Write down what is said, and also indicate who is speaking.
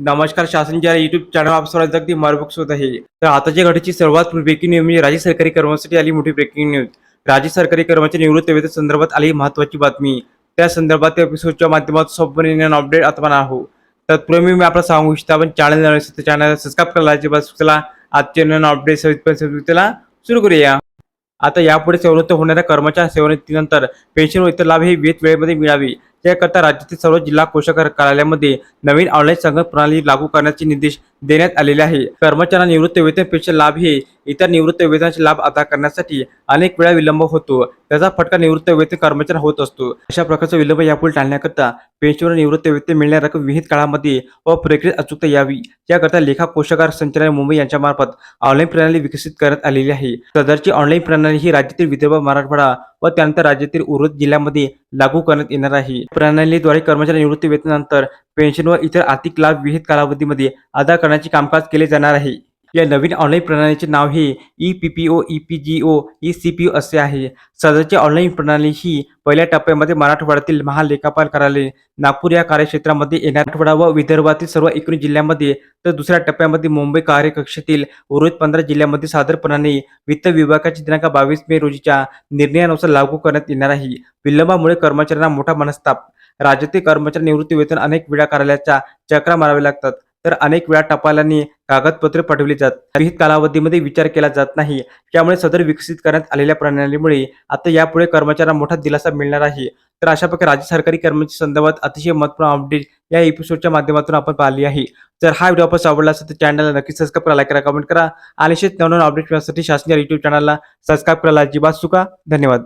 Speaker 1: नमस्कार शासनच्या YouTube channel आप सर्वांचं अगदी मार्बक्स होत आहे. तर आताच्या घडीची सर्वात ब्रेकिंग न्यूज म्हणजे राज्य सरकारी कर्मचारी आली मोठी ब्रेकिंग न्यूज राज्य सरकारी कर्मचारी निवृत्त वेतन संदर्भात आली महत्वाची बातमी. त्या संदर्भात एपिसोडच्या माध्यमातून संपूर्ण अपडेट आता आहोत. तत्पूर्वी मी आपल्याला सांगू इच्छितो आपण चॅनल चॅनल सबस्क्राईब करायला अजिबात चला आजचे नवीन अपडेट सविस्तर सुरू करूया. आता यापुढे सेवानिवृत्त होणाऱ्या कर्मचारी सेवानिवृत्तीनंतर पेन्शन व इतर लाभ हे वेत वेळेमध्ये मिळावे. त्याकरता राज्यातील सर्व जिल्हा कोषागार कार्यालयामध्ये नवीन ऑनलाईन संगणक प्रणाली लागू करण्याचे निर्देश देण्यात आलेले आहे. कर्मचाऱ्यांना निवृत्त वेतन पेन्शन लाभ हे इतर निवृत्त वेतनाचे लाभ अदा करण्यासाठी अनेक वेळा विलंब होतो. त्याचा फटका निवृत्त वेतन कर्मचारी होत असतो. अशा प्रकारचा विलंब यापुढे टाळण्याकरता पेन्शन व निवृत्त वेतन मिळणाऱ्या रक्कम विहित काळामध्ये व प्रक्रियेत अचूकता यावी. याकरता लेखा कोषागार संचालनालय मुंबई यांच्या मार्फत ऑनलाईन प्रणाली विकसित करण्यात आलेली आहे. सदरची ऑनलाईन प्रणाली ही राज्यातील विदर्भ मराठवाडा व त्यानंतर राज्यातील उर्वरित जिल्ह्यामध्ये लागू करण्यात येणार आहे. प्रणालीद्वारे कर्मचारी निवृत्ती वेतनानंतर पेन्शन व इतर आर्थिक लाभ विहित कालावधीमध्ये अदा करण्याचे कामकाज केले जाणार आहे. या नवीन ऑनलाईन प्रणालीचे नाव हे E P P O E P G O E C P O असे आहे. सदरची ऑनलाईन प्रणाली ही पहिल्या टप्प्यामध्ये मराठवाड्यातील महालेखापाल कार्यालय नागपूर या कार्यक्षेत्रामध्ये येणार व विदर्भातील सर्व एकूण जिल्ह्यांमध्ये तर दुसऱ्या टप्प्यामध्ये मुंबई कार्यकक्षेतील उर्वरित पंधरा जिल्ह्यांमध्ये साधारणपणाने वित्त विभागाची दिनांक बावीस मे रोजीच्या निर्णयानुसार लागू करण्यात येणार आहे. विलंबामुळे कर्मचाऱ्यांना मोठा मनस्ताप राज्यातील कर्मचारी निवृत्ती वेतन अनेक वेळा कार्यालयाच्या चक्रा माराव्या लागतात. तर अनेक वेळा टपालांनी कागदपत्रे पाठवली जात. विहित कालावधीमध्ये विचार केला जात नाही. त्यामुळे सदर विकसित करण्यात आलेल्या प्रणालीमुळे आता यापुढे कर्मचाऱ्यांना मोठा दिलासा मिळणार आहे. तर अशा प्रकारे राज्य सरकारी कर्मचारी संदर्भात अतिशय महत्त्वपूर्ण अपडेट या एपिसोडच्या माध्यमातून आपण पाहिली आहे. जर हा व्हिडिओ आपण आवडला असेल तर चॅनलला नक्की सबस्क्राईब करा लाईक करा कमेंट करा. आणि शेत नवनवीन अपडेट मिळण्यासाठी शासकीय युट्यूब चॅनलला सबस्क्राईब करायला अजिबात चुका. धन्यवाद.